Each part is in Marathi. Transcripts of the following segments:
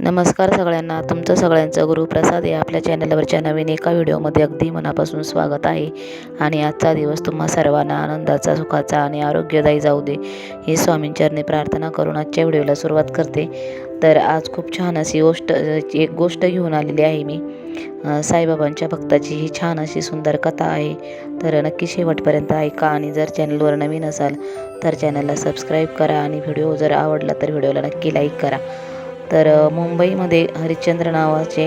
नमस्कार सगळ्यांना. तुमचं सगळ्यांचं गुरुप्रसाद या आपल्या चॅनलवरच्या नवीन एका व्हिडिओमध्ये अगदी मनापासून स्वागत आहे. आणि आजचा दिवस तुम्हा सर्वांना आनंदाचा सुखाचा आणि आरोग्यदायी जाऊ दे ही स्वामींचरणी प्रार्थना करून आजच्या व्हिडिओला सुरुवात करते. तर आज खूप छान अशी गोष्ट एक गोष्ट घेऊन आलेली आहे मी. साईबाबांच्या भक्ताची ही छान अशी सुंदर कथा आहे. तर नक्की शेवटपर्यंत ऐका आणि जर चॅनलवर नवीन असाल तर चॅनलला सबस्क्राईब करा आणि व्हिडिओ जर आवडला तर व्हिडिओला नक्की लाईक करा. तर मुंबईमध्ये हरिश्चंद्र नावाचे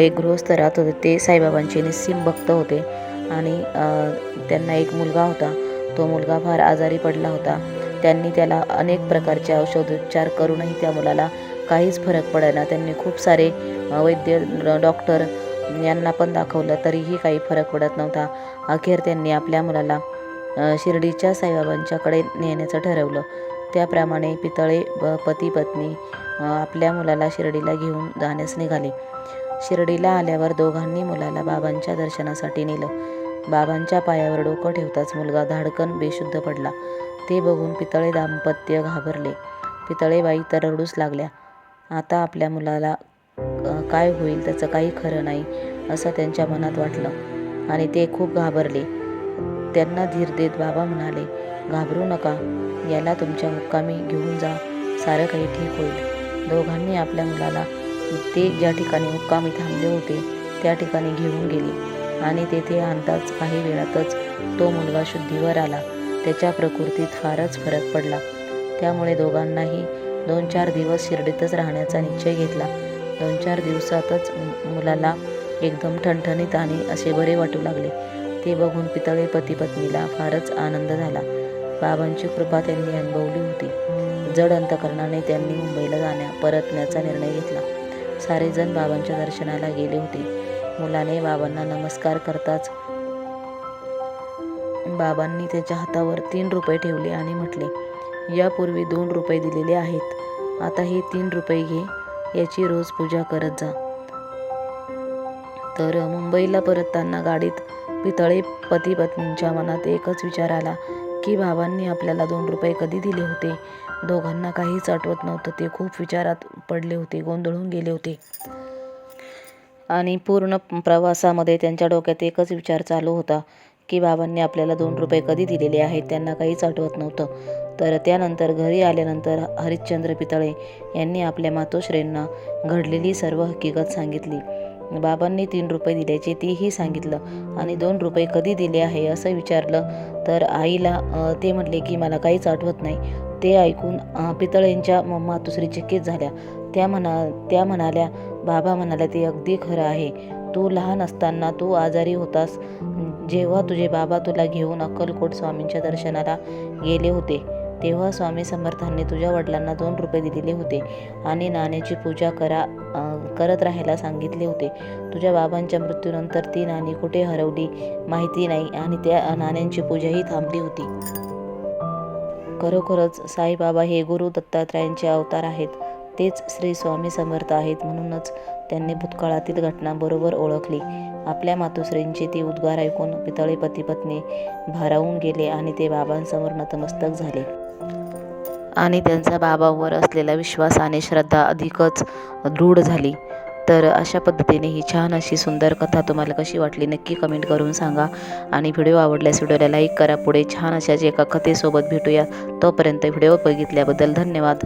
एक गृहस्थ राहत होते. ते साईबाबांचे निस्सिम भक्त होते आणि त्यांना एक मुलगा होता. तो मुलगा फार आजारी पडला होता. त्यांनी त्याला अनेक प्रकारचे औषधोपचार करूनही त्या मुलाला काहीच फरक पडेना त्यांनी खूप सारे वैद्य डॉक्टर यांना पण दाखवलं तरीही काही फरक पडत नव्हता. अखेर त्यांनी आपल्या मुलाला शिर्डीच्या साईबाबांच्याकडे नेण्याचं ठरवलं. त्याप्रमाणे पितळे ब- पती पत्नी आपल्या मुलाला शिर्डीला घेऊन जाण्यास निघाले. शिर्डीला आल्यावर दोघांनी मुलाला बाबांच्या दर्शनासाठी नेलं. बाबांच्या पायावर डोकं ठेवताच मुलगा धाडकन बेशुद्ध पडला. ते बघून पितळे दाम्पत्य घाबरले. पितळेबाई तर रडूच लागल्या. आता आपल्या मुलाला काय होईल त्याचं काही खरं नाही असं त्यांच्या मनात वाटलं. आणि ते खूप घाबरले. त्यांना धीर देत बाबा म्हणाले घाबरू नका. याला तुमच्या मुक्कामी घेऊन जा. सारं काही ठीक होईल. दोघांनी आपल्या मुलाला ते ज्या ठिकाणी मुक्कामी थांबले होते त्या ठिकाणी घेऊन गेले. आणि तेथे आणताच काही वेळातच तो मुलगा शुद्धीवर आला. त्याच्या प्रकृतीत फारच फरक पडला. त्यामुळे दोघांनाही दोन चार दिवस शिर्डीतच राहण्याचा निश्चय घेतला. दोन चार दिवसातच मुलाला एकदम ठणठणीत आणि असे बरे वाटू लागले. ते बघून पितळे पती पत्नीला फारच आनंद झाला. बाबांची कृपा त्यांनी अनुभवली होती. जड अंतकरणाने त्यांनी मुंबईला जाण्या परतण्याचा निर्णय घेतला. सारेजण बाबांच्या दर्शनाला गेले होते. मुलाने बाबांना नमस्कार करताच बाबांनी त्याच्या हातावर तीन रुपये ठेवले आणि म्हटले यापूर्वी दोन रुपये दिलेले आहेत. आता हे तीन रुपये घे. याची रोज पूजा करत जा. तर मुंबईला परतताना गाडीत पितळे पती पत्नींच्या मनात एकच विचार आला की बाबांनी आपल्याला दोन रुपये कधी दिले होते? दोघांना काहीच आठवत नव्हतं. ते खूप विचारात पडले होते गोंधळून गेले होते. आणि पूर्ण प्रवासामध्ये त्यांच्या डोक्यात एकच विचार चालू होता की बाबांनी आपल्याला दोन रुपये कधी दिलेले आहेत त्यांना काहीच आठवत नव्हतं. तर त्यानंतर घरी आल्यानंतर हरिश्चंद्र पितळे यांनी आपल्या मातोश्रींना घडलेली सर्व हकीकत सांगितली. बाबांनी तीन रुपये दिल्याचे तेही सांगितलं आणि दोन रुपये कधी दिले आहे असं विचारलं. तर आईला ते म्हटले की मला काहीच आठवत नाही. ते ऐकून पितळेंच्या म- दुसरी चिक्कीत झाल्या. त्या म्हणा त्या म्हणाल्या बाबा म्हणाल्या ते अगदी खरं आहे. तू लहान असताना तू आजारी होतास. जेव्हा तुझे बाबा तुला घेऊन अक्कलकोट स्वामींच्या दर्शनाला गेले होते तेव्हा स्वामी समर्थांनी तुझ्या वडिलांना दोन रुपये दिलेले होते आणि नाण्याची पूजा करा करत राहायला सांगितले होते. तुझ्या बाबांच्या मृत्यूनंतर ती नाणी कुठे हरवली माहिती नाही आणि त्या नाण्यांची पूजाही थांबली होती. खरोखरच साईबाबा हे गुरु दत्तात्रयांचे अवतार आहेत. तेच श्री स्वामी समर्थ आहेत म्हणूनच त्यांनी भूतकाळातील घटना बरोबर ओळखली. आपल्या मातोश्रींचे ते उद्गार ऐकून पितळे पती पत्नी भारावून गेले आणि ते बाबांसमोर नतमस्तक झाले. आणि त्यांचा बाबांवर असलेला विश्वास आणि श्रद्धा अधिकच दृढ झाली. तर अशा पद्धतीने ही छान अशी सुंदर कथा तुम्हाला कशी वाटली नक्की कमेंट करून सांगा. आणि व्हिडिओ आवडल्यास व्हिडिओला लाईक करा. पुढे छान अशाच एका कथेसोबत भेटूया. तोपर्यंत व्हिडिओ बघितल्याबद्दल धन्यवाद.